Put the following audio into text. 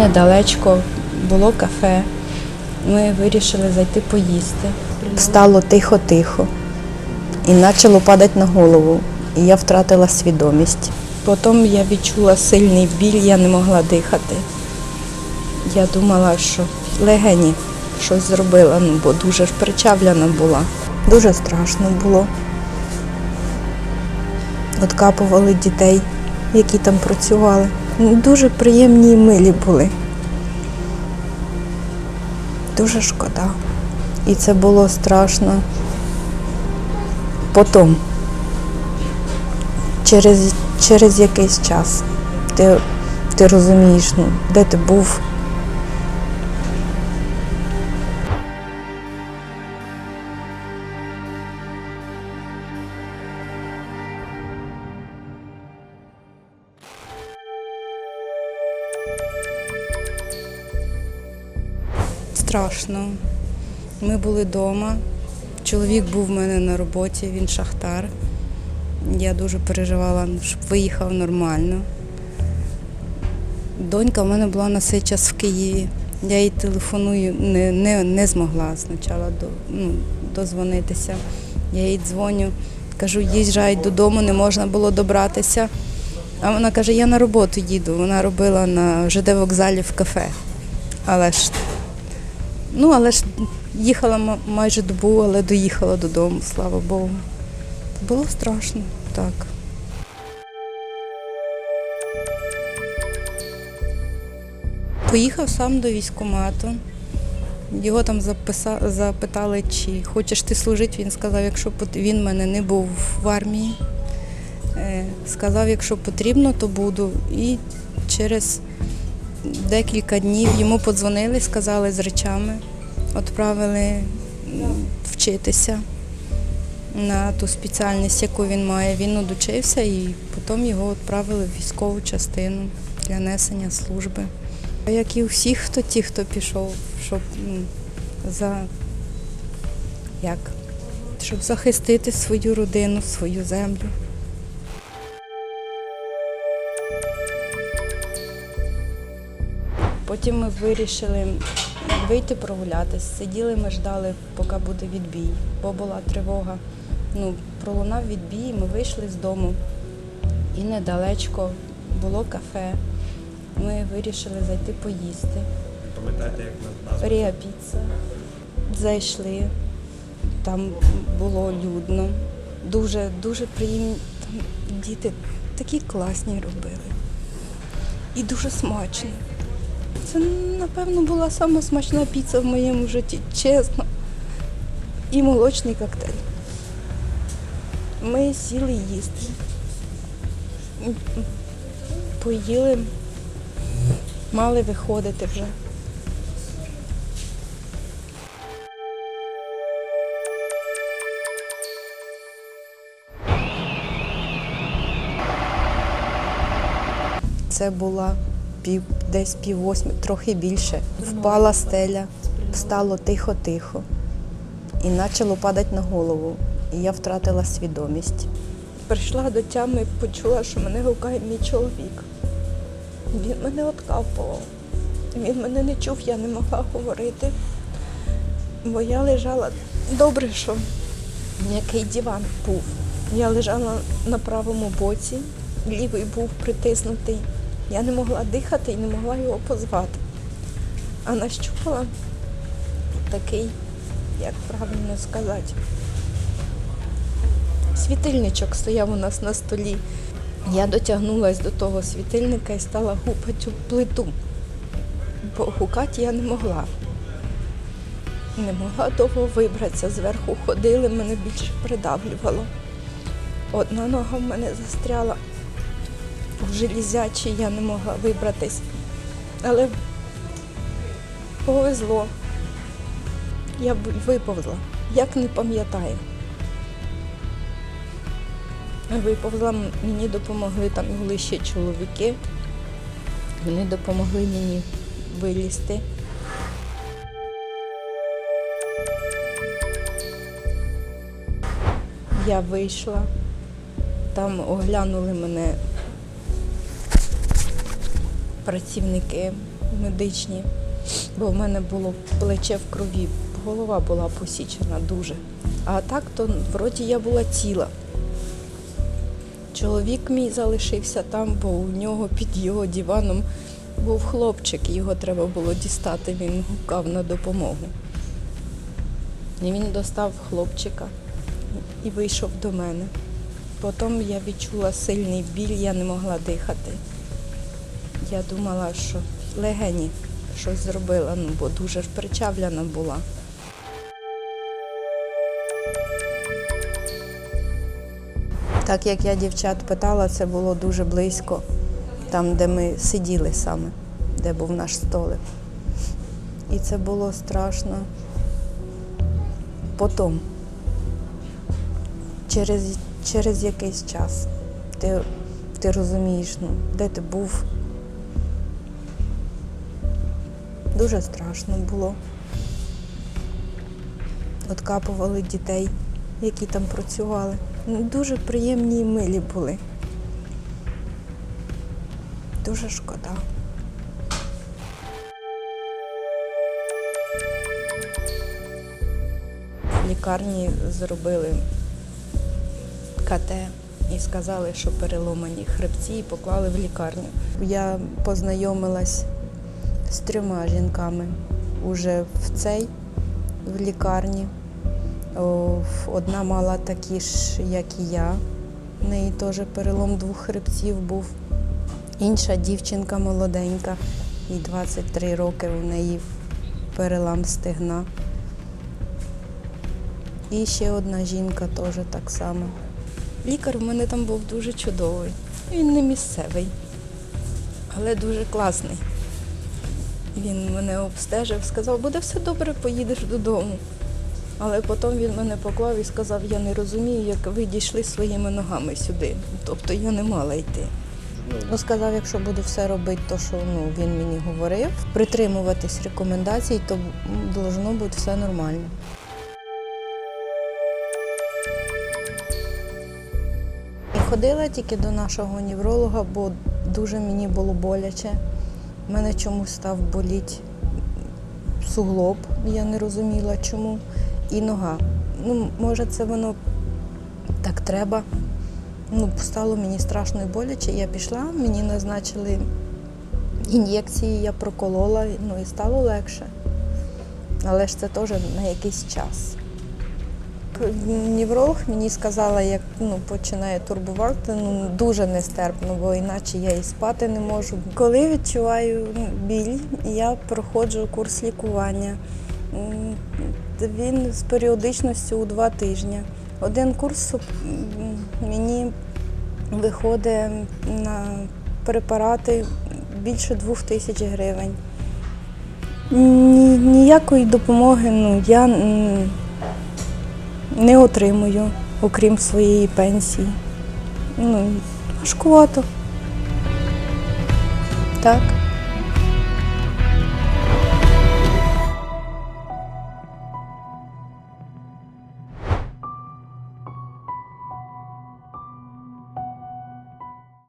Недалечко було кафе. Ми вирішили зайти поїсти. Стало тихо-тихо і почало падати на голову. І я втратила свідомість. Потім я відчула сильний біль, я не могла дихати. Я думала, що легені щось зробила, ну, бо дуже ж причавлена була. Дуже страшно було. Откапували дітей, які там працювали. Дуже приємні і милі були. Дуже шкода. І це було страшно. Потім, через, через якийсь час, ти, ти розумієш, ну, де ти був. Страшно. Ми були вдома. Чоловік був в мене на роботі, він шахтар. Я дуже переживала, щоб виїхав нормально. Донька в мене була на цей час в Києві. Я їй телефоную, не, не, не змогла спочатку ну, дозвонитися. Я їй дзвоню, кажу, їжджай додому, не можна було добратися. А вона каже, я на роботу їду. Вона робила на ЖД вокзалі в кафе. Але ж Ну, але ж їхала майже добу, але доїхала додому, слава Богу. Було страшно, так. Поїхав сам до військкомату. Його там записа- запитали, чи хочеш ти служити. Він сказав, якщо пот- він мене не був в армії. Е, Сказав, якщо потрібно, то буду. І через декілька днів йому подзвонили, сказали з речами, відправили вчитися на ту спеціальність, яку він має. Він одучився і потім його відправили в військову частину для несення служби. Як і у всіх, хто ті, хто пішов, щоб за як? Щоб захистити свою родину, свою землю. Потім ми вирішили вийти прогулятись. Сиділи, ми ждали, поки буде відбій, бо була тривога. Ну, пролунав відбій, ми вийшли з дому. І недалечко було кафе. Ми вирішили зайти поїсти. Пам'ятаєте, як назва? Рія піца. Зайшли, там було людно. Дуже, дуже приємні. Там діти такі класні робили. І дуже смачні. Це, напевно, була сама смачна піца в моєму житті, чесно. І молочний коктейль. Ми сіли їсти. Поїли, мали виходити вже. Це була пів, десь пів восьми, трохи більше. Впала стеля, стало тихо-тихо. І почало падати на голову. І я втратила свідомість. Прийшла до тями, почула, що мене гукає мій чоловік. Він мене откапував. Він мене не чув, я не могла говорити. Бо я лежала добре, що м'який диван був. Я лежала на правому боці, лівий був притиснутий. Я не могла дихати і не могла його позвати. А нащупала такий, як правильно сказати, світильничок стояв у нас на столі. Я дотягнулася до того світильника і стала гупати у плиту. Бо гукати я не могла. Не могла довго вибратися, зверху ходили, мене більше придавлювало. Одна нога в мене застряла в железячій, я не могла вибратись. Але повезло. Я виповзла, як не пам'ятаю. Виповзла, мені допомогли, там були ще чоловіки. Вони допомогли мені вилізти. Я вийшла, там оглянули мене працівники медичні, бо в мене було плече в крові, голова була посічена дуже. А так то вроді я була ціла. Чоловік мій залишився там, бо у нього під його диваном був хлопчик, його треба було дістати, він гукав на допомогу. І він достав хлопчика і вийшов до мене. Потім я відчула сильний біль, я не могла дихати. Я думала, що легені щось зробила, ну, бо дуже ж причавляна була. Так як я дівчат питала, це було дуже близько, там, де ми сиділи саме, де був наш столик. І це було страшно. Потім, через, через якийсь час, ти, ти розумієш, ну, де ти був. Дуже страшно було. Откапували дітей, які там працювали. Ну, Дуже приємні і милі були. Дуже шкода. В лікарні зробили КТ і сказали, що переломані хребці і поклали в лікарню. Я познайомилась з трьома жінками уже в цей в лікарні. Одна мала такі ж, як і я. В неї теж перелом двох хребців був. Інша дівчинка молоденька, їй 23 роки, у неї перелам стегна. І ще одна жінка теж так само. Лікар у мене там був дуже чудовий. Він не місцевий, але дуже класний. Він мене обстежив, сказав, буде все добре, поїдеш додому. Але потім він мене поклав і сказав, я не розумію, як ви дійшли своїми ногами сюди. Тобто я не мала йти. Ну, сказав, якщо буду все робити, то що ну, він мені говорив, притримуватись рекомендацій, то должно бути все нормально. І ходила тільки до нашого невролога, бо дуже мені було боляче. У мене чомусь став боліти суглоб, я не розуміла чому, і нога. Ну, може, це воно так треба. Ну, стало мені страшно і боляче. Я пішла, мені назначили ін'єкції, я проколола, ну і стало легше. Але ж це теж на якийсь час. Невролог мені сказала, як ну, починає турбувати, ну дуже нестерпно, бо іначе я і спати не можу. Коли відчуваю ну, біль, я проходжу курс лікування. Він з періодичністю у два тижні. Один курс мені виходить на препарати більше двох тисяч гривень. Ні- Ніякої допомоги ну, я не отримую, окрім своєї пенсії. Ну, важкувато. Так.